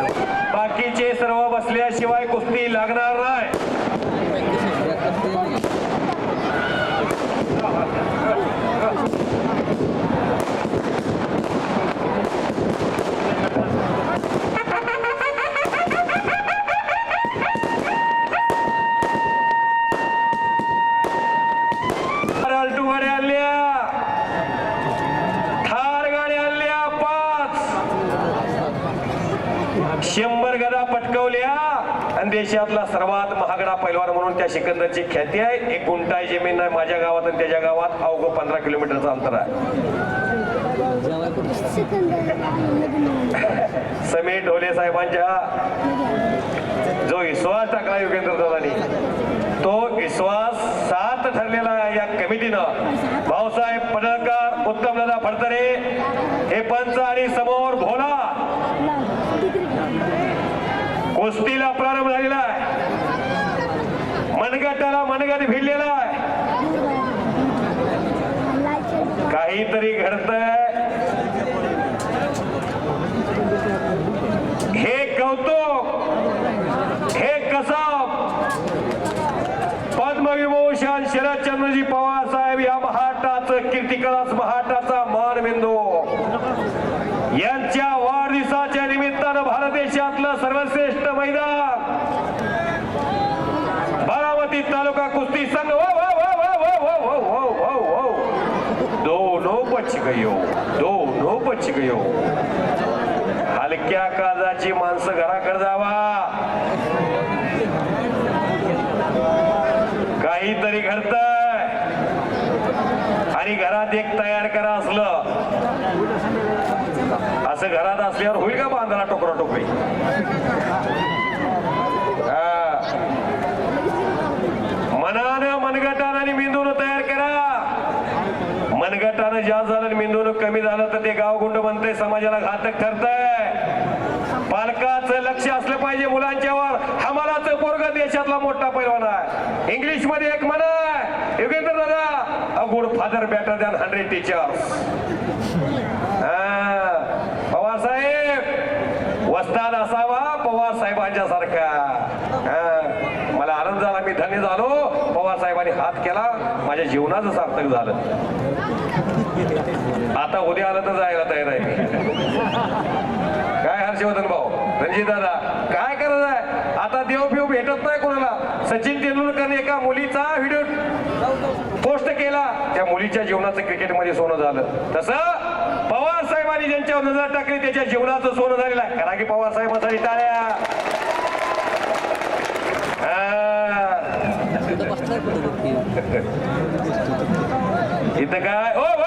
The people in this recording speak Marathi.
बाकीचे सर्व बसल्याशिवाय कुस्ती लागणार नाही. शंभर गदा पटकवल्या. आणि देशातला सर्वात महागडा पैलवान म्हणून त्या सिकंदरची ख्याती आहे. एक गुंटाय जमीन आहे माझ्या गावात आणि त्याच्या गावात अवघं पंधरा किलोमीटरचं अंतर आहे. समीर ढोले साहेबांच्या जो विश्वास टाकला योगेंद्र दादानी तो विश्वास सात ठरलेला आहे या कमिटीनं. भाऊसाहेब पडळकर उत्तमदादा फडतरे हे पंच आणि समोर भोला. कुस्तीला प्रारंभ झालेला आहे. मनगटाला मनगट भिडलेला आहे. काहीतरी घडत हे कौतुक हे कसाब. पद्मविभूषण शरदचंद्रजी पवार साहेब या महाटाच कीर्तिकलास महाटाचा मानबिंदू. तालुका कुस्ती संघ हो हो हो हो हो हो हो हो हो हो दोनों बच गयो दोनों बच गयो हलक्या काजाची माणसं घराकडे जावा. काहीतरी घडतंय. आणि घरात एक तयार करा असलं. असं घरात असल्यावर होईल का बांधाला टोकरा टोकरी हा. मनानं मनगटानं आणि मेंदून तयार करा. मनगटानं जास्त झालं आणि मेंदून कमी झालं तर ते गावगुंड बनतंय समाजाला घातक ठरतंय. पालकाचं लक्ष असलं पाहिजे मुलांच्यावर. हमालाच पोरग देशातला मोठा पैलवान आहे. इंग्लिशमध्ये एक म्हणा योगेंद्र दादा a good father better than hundred teacher Pawar साहेब वस्ताद असावा. राजासारखा मला आनंद झाला मी धन्य झालो. पवार साहेबांनी हात केला. माझ्या जीवनाचं सार्थक झालं. आता उद्या आलं तर जायला तयार आहे काय हर्षवर्धन भाऊ? रणजित दादा काय करत आहे? आता देव बिव भेटत नाही कोणाला. सचिन तेंडुलकरने एका मुलीचा व्हिडिओ पोस्ट केला. त्या मुलीच्या जीवनाचं क्रिकेटमध्ये सोनं झालं. तसं पवार साहेबांनी ज्यांच्यावर नजर टाकली त्याच्या जीवनाचं सोनं झालेलं आहे. कारण की पवार साहेबांसाठी टाळ्या हा. इथं काय? हो